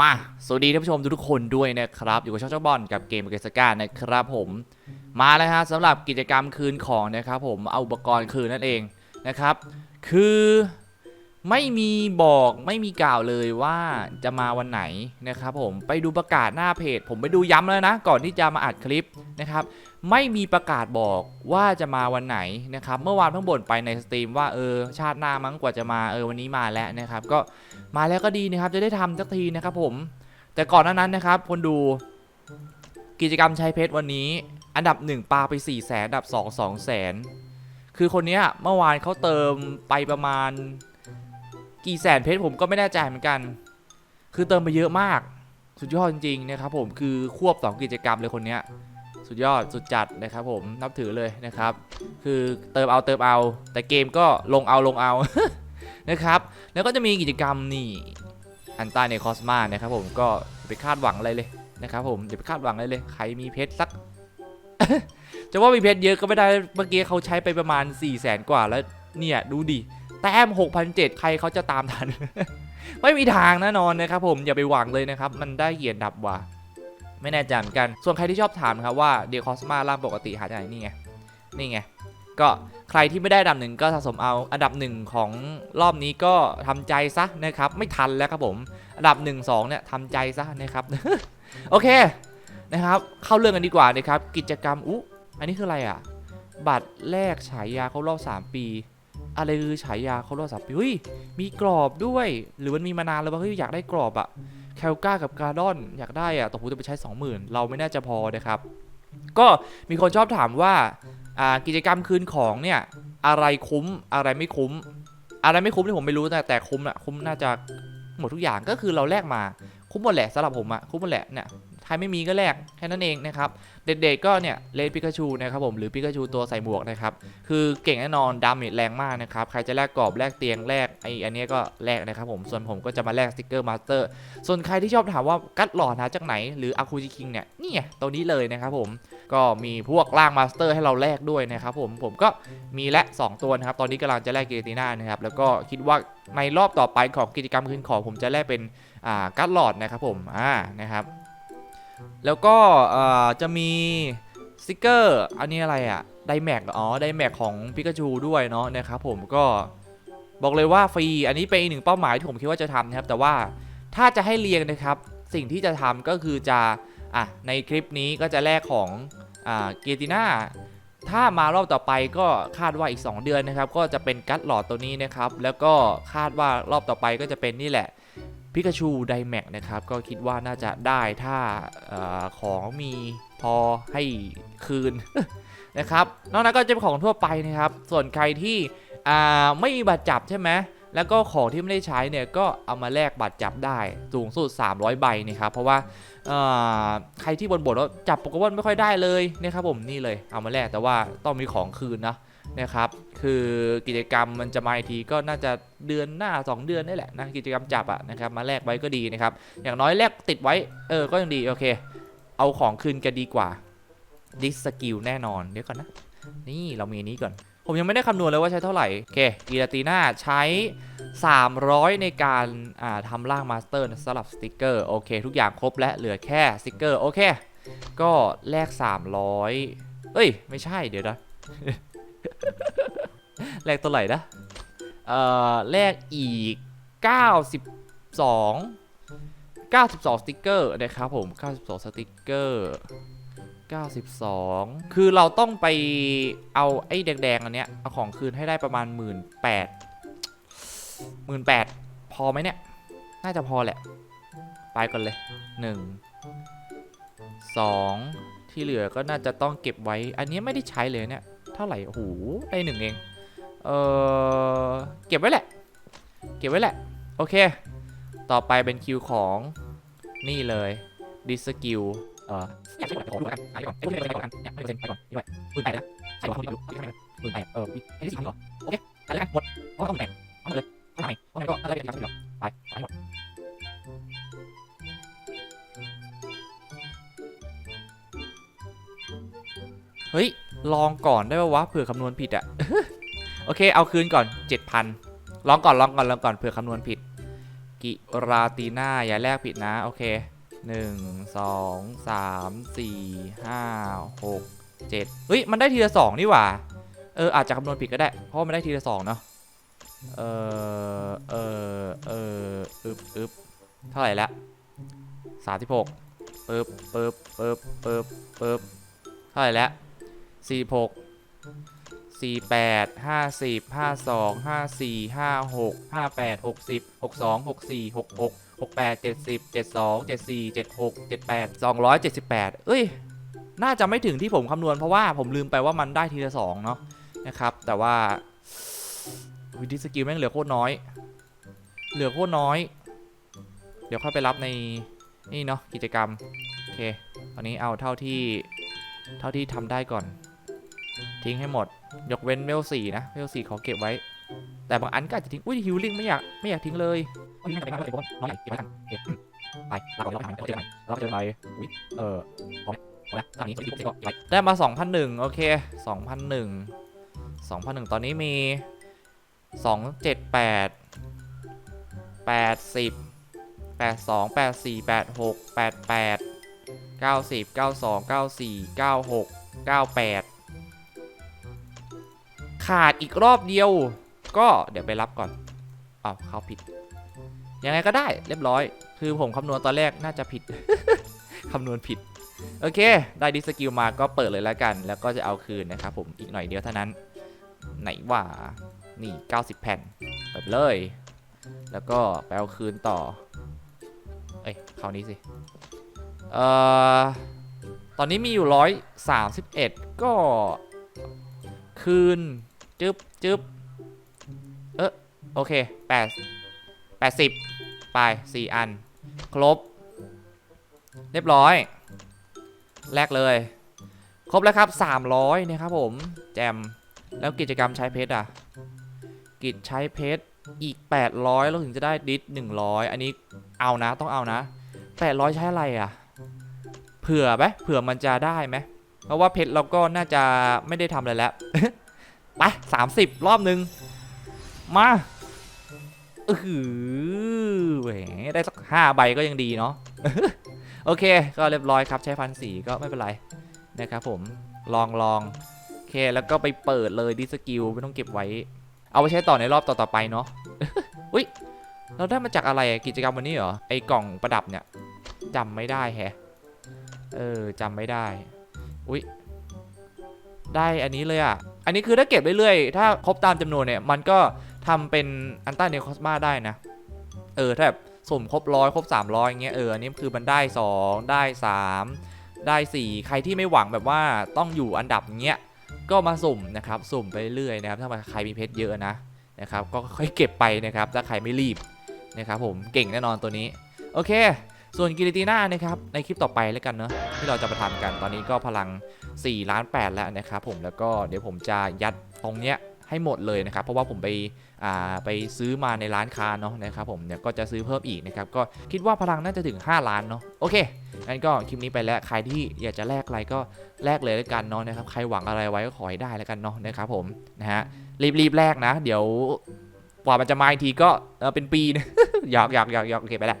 มา สวัสดีท่านผู้ชมทุกๆคนด้วยนะครับ อยู่กับช่องเจ้าบอลกับเกมเกสกานะครับผม มาแล้วฮะสำหรับกิจกรรมคืนของนะครับผม เอาอุปกรณ์คืนนั่นเองนะครับ คือ ไม่มีบอกไม่มีกล่าวเลยว่าจะมาวันไหนนะครับผมไปดูประกาศหน้าเพจ ผมไปดูย้ำแล้วนะ ก่อนที่จะมาอัดคลิปนะครับ ไม่มีประกาศบอกว่าจะมาวันไหนนะครับ เมื่อวานเพิ่งบ่นไปในสตรีมว่าเออชาติหน้ามั้งกว่าจะมาเออวันนี้มาแล้วนะครับ ก็มาแล้วก็ดีนะครับ จะได้ทำสักทีนะครับผม แต่ก่อนนั้นนะครับ คนดูกิจกรรมใช้เพชรวันนี้ อันดับ 1ปาไป4 0 0แสนอันดับ 2 2 0 0แสนคือคนนี้เมื่อวานเขาเติมไปประมาณ กี่แสนเพชรผมก็ไม่แน่ใจเหมือนกัน คือเติมไปเยอะมาก สุดยอดจริงๆนะครับผมคือควบ 2 กิจกรรมเลยคนเนี้ยสุดยอดสุดจัดนะครับผมนับถือเลยนะครับ คือเติมเอาเติมเอา แต่เกมก็ลงเอาลงเอานะครับ แล้วก็จะมีกิจกรรมนี่อันต้าในคอสมานะครับผมก็ไปคาดหวังอะไรเลยนะครับผมอย่าไปคาดหวังอะไรเลย ใครมีเพชรสัก จะว่ามีเพชรเยอะก็ไม่ได้เมื่อกี้เขาใช้ไปประมาณ4 0 0แสนกว่าแล้วเนี่ยดูดิ แต้ม 6,007 ใครเขาจะตามทัน ไม่มีทางแน่นอนนะครับผมอย่าไปหวังเลยนะครับ มันได้เหยียดดับว่ะไม่แน่ใจเหมือนกัน ส่วนใครที่ชอบถามครับว่าเดียคอสมาล่างปกติหาจากไหนนี่ไง นี่ไง ก็ใครที่ไม่ได้อันดับหนึ่งก็สะสมเอาอันดับหนึ่งของรอบนี้ก็ทำใจซะนะครับ ไม่ทันแล้วครับผม อันดับ1 2เนี่ยทำใจซะนะครับ โอเคนะครับ เข้าเรื่องกันดีกว่านะครับ กิจกรรม อุ๊ อันนี้คืออะไรอะ บัตรแลกฉายาเขารอบ 3 ปี อะไรคือฉายาเขารอบสามปีเฮ้ยมีกรอบด้วย หรือมันมีมานานแล้วว่าเฮ้ยอยากได้กรอบอะแคลก้ากับการ์ดอนอยากได้อะแต่ผมจะไปใช้ 20,000 เราไม่น่าจะพอนะครับ ก็มีคนชอบถามว่าอ่ากิจกรรมคืนของเนี่ยอะไรคุ้มอะไรไม่คุ้ม อะไรไม่คุ้มที่ผมไม่รู้แต่แต่คุ้มอะคุ้มน่าจะหมดทุกอย่างก็คือเราแลกมาคุ้มหมดแหละสำหรับผมอะคุ้มหมดแหละเนี่ย ใครไม่มีก็แลกแค่นั้นเองนะครับ เด็กๆก็เนี่ยเลนปิกาชูนะครับผมหรือปิกาชูตัวใส่หมวกนะครับ คือเก่งแน่นอนดาเมจแรงมากนะครับ ใครจะแลกกรอบแลกเตียงแลกไออันนี้ก็แลกนะครับผมส่วนผมก็จะมาแลกสติกเกอร์มาสเตอร์ส่วนใครที่ชอบถามว่ากัดหลอดหาจากไหนหรืออาคูจิคิงเนี่ยนี่ไงตัวนี้เลยนะครับผมก็มีพวกล่างมาสเตอร์ให้เราแลกด้วยนะครับผมผมก็มีและ 2 ตัวนะครับตอนนี้กำลังจะแลกเกติน่านะครับแล้วก็คิดว่าในรอบต่อไปของกิจกรรมคืนของผมจะแลกเป็นอ่ากัดหลอดนะครับผมอ่านะครับ แล้วก็จะมีสติกเกอร์อันนี้อะไรอะไดแม็กอ๋อไดแม็กของพิกาจูด้วยเนาะนะครับผมก็บอกเลยว่าฟรีอันนี้เป็นอีกหนึ่งเป้าหมายที่ผมคิดว่าจะทำนะครับ แต่ว่าถ้าจะให้เรียงนะครับสิ่งที่จะทำก็คือจะอะในคลิปนี้ก็จะแลกของอ่าเกติน่าถ้ามารอบต่อไปก็คาดว่าอีก 2 เดือนนะครับ ก็จะเป็นกัตหลอดตัวนี้นะครับ แล้วก็คาดว่ารอบต่อไปก็จะเป็นนี่แหละ พิกาชูไดแม็กนะครับ ก็คิดว่าน่าจะได้ถ้าอของมีพอให้คืนนะครับ นอกนั้นก็จะเป็นของทั่วไปนะครับ ส่วนใครที่ไม่มีบัตรจับใช่ไหม แล้วก็ของที่ไม่ได้ใช้เนี่ยก็เอามาแลกบัตรจับได้สูงสุด 300 ใบนะครับเพราะว่าใครที่บ่นๆว่าจับโปเกมอนไม่ค่อยได้เลยนะครับผมนี่เลยเอามาแลกแต่ว่าต้องมีของคืนนะนะครับคือกิจกรรมมันจะมาทีก็น่าจะเดือนหน้า 2 เดือนนี่แหละนะกิจกรรมจับอะนะครับมาแลกไว้ก็ดีนะครับอย่างน้อยแลกติดไว้เออก็ยังดีโอเค เอาของคืนกันดีกว่า ดิสกิลแน่นอน เดี๋ยวก่อนนะ นี่เรามีนี้ก่อน ผมยังไม่ได้คำนวณเลยว่าใช้เท่าไหร่ โอเคกีราตีน่าใช้ 300 ในการาทำร่างมาสเตอร์สลับสติกเกอร์ โอเค ทุกอย่างครบและเหลือแค่สติกเกอร์ โอเค ก็แลก 300 เอ้ย ไม่ใช่เดี๋ยวนะ แลกตัวไหร่นะ เอ่อ แลกอีก 92 92 สติกเกอร์นะครับผม 92 สติกเกอร์ 92 คือเราต้องไปเอาไอ้แดงๆอันเนี้ย เอาของคืนให้ได้ประมาณ 1 8 0 0 0 18พอไหมเนี่ย น่าจะพอแหละ ไปกันเลย 1 2 ที่เหลือก็น่าจะต้องเก็บไว้ อันนี้ไม่ได้ใช้เลยเนี่ย เท่าไหร่โอ้โหได้หนึ่งเอง เออเก็บไว้แหละ เก็บไว้แหละ โอเค ต่อไปเป็นคิวของนี่เลยดิสกิล เอออยากใช้ก่อนขอดูกันใช้ก่อนไอ้พวกนี้ไปก่อนเนี่ยไม่เปอร์เซ็นต์ไปก่อนนี่ไว้หมื่นแปดนะใช่ก่อนคนนี้ดูที่ข้างในหมื่นแปดเออไอ้ที่สี่พันเหรอโอเคแต่ละกันหมดเพราะว่าต้องแต่งเอามาเลยเอาทำไมเอาทำไมก็น่าจะเป็นการที่หรอไปไปหมดเฮ้ย ลองก่อนได้ป่าวะเผื่อคำนวณผิดอะโอเค เอาคืนก่อน 7,000 ลองก่อน ลองก่อน ลองก่อน เผื่อคำนวณผิด กิราตีน่าอย่าแลกผิดนะ โอเค หนึ่งสองสามสี่ห้าหกเจ็ดเฮ้ย มันได้ทีละสองนี่หว่า เออ อาจจะคำนวณผิดก็ได้ เพราะว่ามันได้ทีละสองเนาะ เออเออเอออึบอึบเท่าไหร่ละสามสิบหกปึ๊บปึ๊บปึ๊บปึ๊บปึ๊บเท่าไหร่ละสี่หกสี่แปดห้าสิบห้าสองห้าสี่ห้าหกห้าแปดหกสิบหกสองหกสี่หกหก หกแปดเจ็ดสิบเจ็ดสองเจ็ดสี่เจ็ดหกเจ็ดแปดสองร้อยเจ็ดสิบแปดเอ้ย น่าจะไม่ถึงที่ผมคำนวณเพราะว่าผมลืมไปว่ามันได้ทีละสองเนาะนะครับ แต่ว่าวิดีสกิลแม่งเหลือโคตรน้อย เหลือโคตรน้อย เดี๋ยวค่อยไปรับในนี่เนาะกิจกรรม โอเค ตอนนี้เอาเท่าที่เท่าที่ทำได้ก่อน ทิ้งให้หมด ยกเว้นเวลสี่นะเวลสี่ขอเก็บไว้ แต่บางอันก็อาจจะทิ้ง อุ้ยฮิลลิ่งไม่อยากไม่อยากทิ้งเลยอุ้ยน่าจะเป็นการเก็บไว้น้อยเก็บไว้กันโอเคไปลาก่อนเราไปหาเจอกันใหม่เราเจอกันใหม่อุ้ยเออพอไหมพอแล้วตอนนี้ที่ผมเก็บไว้ได้มา2,001โอเค2,001 2,001 ตอนนี้มี 278 80 82 84 86 88 90 92 94 96 98 ขาดอีกรอบเดียว ก็เดี๋ยวไปรับก่อนอ้าวเขาผิด ยังไงก็ได้เรียบร้อย คือผมคำนวณตอนแรกน่าจะผิด คำนวณผิด โอเค ได้ดิสกิลมาก็เปิดเลยแล้วกัน แล้วก็จะเอาคืนนะครับผมอีกหน่อยเดียวเท่านั้น ไหนว่านี่ 90 แผ่นเปิดเลย แล้วก็ไปเอาคืนต่อ เอ้ยคราวนี้สิเอ่อตอนนี้มีอยู่ 131 ก็คืนจึ๊บจึ๊บ โอเคแปดแปดสิบไปสี่อัน ครบ เรียบร้อย แลกเลย ครบแล้วครับ300นะครับผม แจม แล้วกิจกรรมใช้เพชรอะ กิจใช้เพชรอีก 800เราถึงจะได้ดิส100 อันนี้เอานะต้องเอานะ 800 ใช้อะไรอะ เผื่อไหมเผื่อมันจะได้ไหมเพราะว่าเพชรเราก็น่าจะไม่ได้ทำอะไรแล้ว ไปสามสิบรอบหนึ่งมา เออหือแหมได้สักห้าใบก็ยังดีเนาะโอเค ก็เรียบร้อยครับใช้พันสีก็ไม่เป็นไรนะครับผมลองลองโอเคแล้วก็ไปเปิดเลยดิสกิลไม่ต้องเก็บไว้ เอาไปใช้ต่อในรอบต่อๆไปเนาะอุ้ยเราได้มาจากอะไรกิจกรรมวันนี้เหรอไอกล่องประดับเนี่ยจำไม่ได้แฮะเออจำไม่ได้อุ้ยได้อันนี้เลยอะ อันนี้คือถ้าเก็บเรื่อยๆ ถ้าครบตามจำนวนเนี่ย มันก็ ทำเป็นอันต้าเนคอสมาได้นะ เออถ้าแบบสุ่มครบร้อยครบ 300อย่างเงี้ยเอออันนี้คือมันได้ 2 ได้ 3 ได้ 4 ใครที่ไม่หวังแบบว่าต้องอยู่อันดับเงี้ยก็มาสุ่มนะครับสุ่มไปเรื่อยนะครับถ้าใครมีเพชรเยอะนะนะครับก็ค่อยเก็บไปนะครับถ้าใครไม่รีบนะครับผมเก่งแน่นอนตัวนี้ โอเค ส่วนกิริตีน่านะครับในคลิปต่อไปแล้วกันเนาะที่เราจะมาทำกันตอนนี้ก็พลัง4ล้าน8แล้วนะครับผมแล้วก็เดี๋ยวผมจะยัดตรงเนี้ย ให้หมดเลยนะครับ เพราะว่าผมไปอ่าไปซื้อมาในร้านค้าเนาะนะครับผมเนี่ยก็จะซื้อเพิ่มอีกนะครับก็คิดว่าพลังน่าจะถึง 5 ล้านเนาะโอเคงั้นก็คลิปนี้ไปแล้วใครที่อยากจะแลกอะไรก็แลกเลยแล้วกันเนาะนะครับใครหวังอะไรไว้ก็ขอให้ได้แล้วกันเนาะนะครับผมนะฮะรีบๆแลกนะ เดี๋ยวกว่ามันจะมาอีกทีก็เออเป็นปีนะหยอกหยอกหยอกหยอกโอเคไปแล้ว